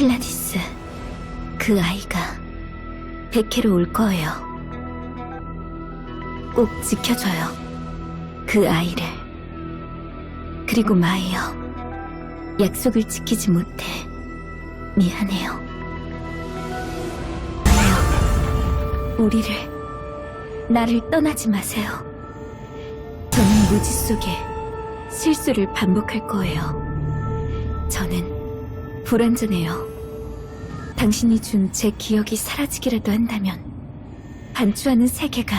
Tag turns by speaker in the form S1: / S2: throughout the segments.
S1: 클라디스, 그 아이가 백해로 올 거예요. 꼭 지켜줘요. 그 아이를. 그리고 마이어, 약속을 지키지 못해 미안해요. 마이어, 우리를, 나를 떠나지 마세요. 저는 무지 속에 실수를 반복할 거예요. 저는 불완전해요. 당신이 준 제 기억이 사라지기라도 한다면, 반추하는 세계가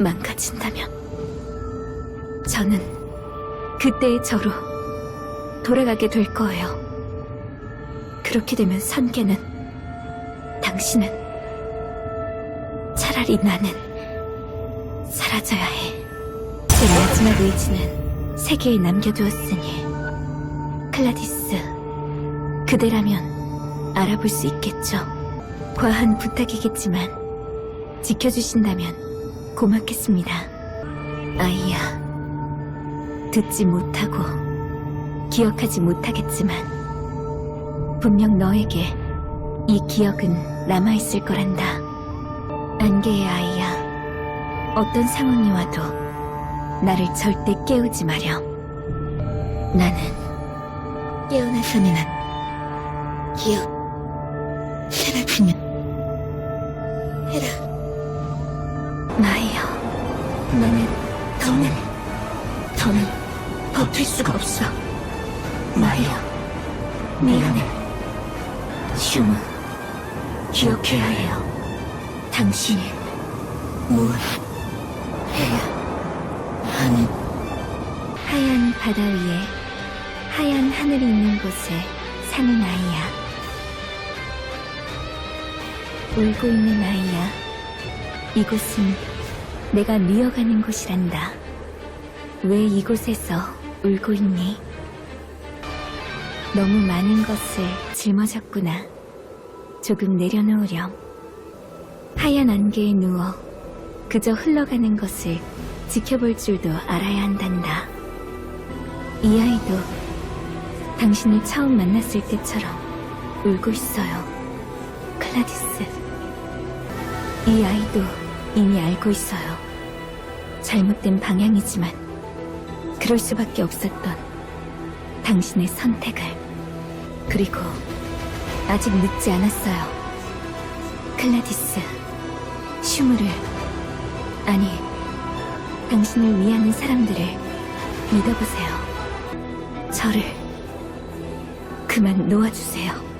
S1: 망가진다면, 저는 그때의 저로 돌아가게 될 거예요. 그렇게 되면 선계는, 당신은, 차라리 나는 사라져야 해. 제 마지막 의지는 세계에 남겨두었으니, 클라디스, 그대라면 알아볼 수 있겠죠. 과한 부탁이겠지만 지켜주신다면 고맙겠습니다. 아이야, 듣지 못하고 기억하지 못하겠지만 분명 너에게 이 기억은 남아있을 거란다. 안개의 아이야, 어떤 상황이 와도 나를 절대 깨우지 마렴. 나는 깨어나서는 기억 사라지면 해라. 마이어. 너는 더는 더는 버틸 수가 없어. 마이어. 미안해 슈마 기억해야 해요. 당신이 뭘 해야 하는 하얀 바다 위에 하얀 하늘이 있는 곳에 사는 아이야. 울고 있는 아이야. 이곳은 내가 미어가는 곳이란다. 왜 이곳에서 울고 있니? 너무 많은 것을 짊어졌구나. 조금 내려놓으렴. 하얀 안개에 누워 그저 흘러가는 것을 지켜볼 줄도 알아야 한단다. 이 아이도 당신을 처음 만났을 때처럼 울고 있어요. 클라디스. 이 아이도 이미 알고 있어요. 잘못된 방향이지만 그럴 수밖에 없었던 당신의 선택을. 그리고 아직 늦지 않았어요. 클라디스. 슈무를. 아니, 당신을 위하는 사람들을 믿어보세요. 저를 그만 놓아주세요.